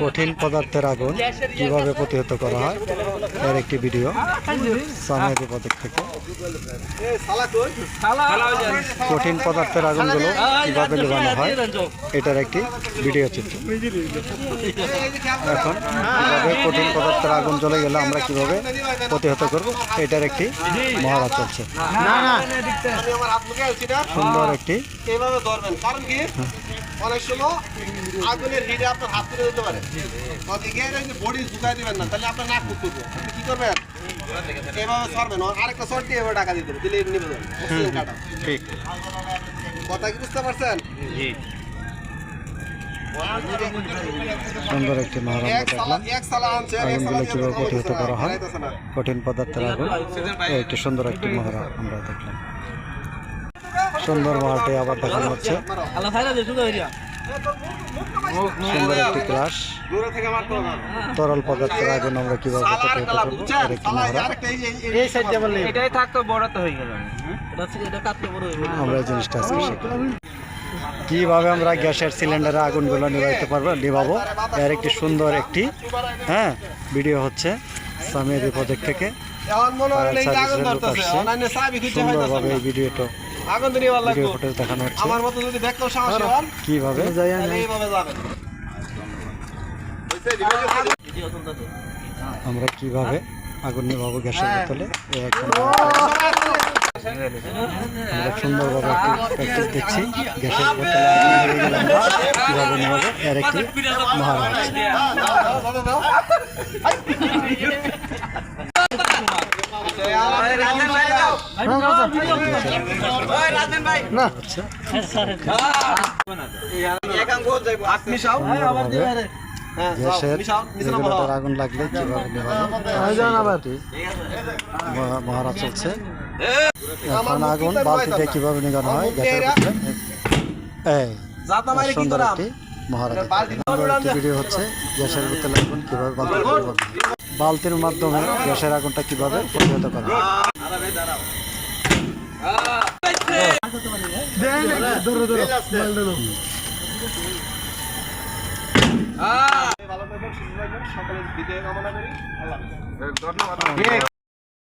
কঠিন পদার্থের আগুন কীভাবে প্রতিহত করা হয় এর একটি ভিডিও সাময়িক পদক থেকে। কঠিন পদার্থের আগুনগুলো কীভাবে নেভানো হয় এটার একটি ভিডিও চিত্র। এখন কীভাবে কঠিন পদার্থের আগুন জ্বলে গেলে আমরা কীভাবে প্রতিহত করব এটার একটি মহড়া চলছে। সুন্দর একটি কি? অনেক সময় আগুনের হিটে আপনার হাত তুলে দিতে পারে। বডি দিবেন না তাহলে আপনার নাক মুখ করবে আপনি কি করবেন? এভাবে সরবেন। আরেকটা শর্ট দিয়ে টাকা দেবেন দিলে কাটা। ঠিক। কথা কি বুঝতে পারছেন? সুন্দর একটি দেখলাম। আগুনগুলো প্রতিহত করা হয়? কঠিন পদার্থের আগুন। একটি সুন্দর একটি মহড়া আমরা দেখলাম। সুন্দর মহড়াটি আবার দেখানো হচ্ছে। সুন্দর একটি ক্লাস। তরল পদার্থের আগুন আমরা কীভাবে প্রতিহত করব এটাই থাকতো হয়ে গেল। আমরা এই জিনিসটা আজকে শিখলাম কীভাবে আমরা গ্যাসের সিলিন্ডারে আগুনগুলো নিভাইতে পারব নিভাবো এর একটি সুন্দর একটি হ্যাঁ ভিডিও হচ্ছে সামিয়াদি প্রজেক্ট থেকে। সুন্দরভাবে এই ভিডিওটা আগুন ধরে ভালো ভিডিও লাগবে ফুটেজ দেখানো হচ্ছে। আমার মতো যদি দেখতেও সাহসী হন কীভাবে? তাহলে এইভাবে যাবেন। আমরা কীভাবে আগুন নিভাবো গ্যাসের বোতলে? আমরা সুন্দরভাবে প্র্যাকটিস দেখছি। গ্যাসের বোতলে আগুন ধরে গেলে আমরা কীভাবে নিভাবো এর একটি মহারাজ সুন্দরভাবে গ্যাসের আগুন লাগলে কীভাবে নিভাবো এটি মহা- মহড়া চলছে এখন আগুন বালতিতে কীভাবে নিগানো হয় সুন্দর একটি মহারা ভিডিও হচ্ছে গ্যাসের ভিতরে আগুন কীভাবে বালতির মাধ্যমে গ্যাসের আগুনটা কীভাবে প্রতিহত করা হয়। ভালো থাকবেন সুস্থ থাকবেন সকলের বিদায় কামনা করি। আল্লাহ হাফেজ।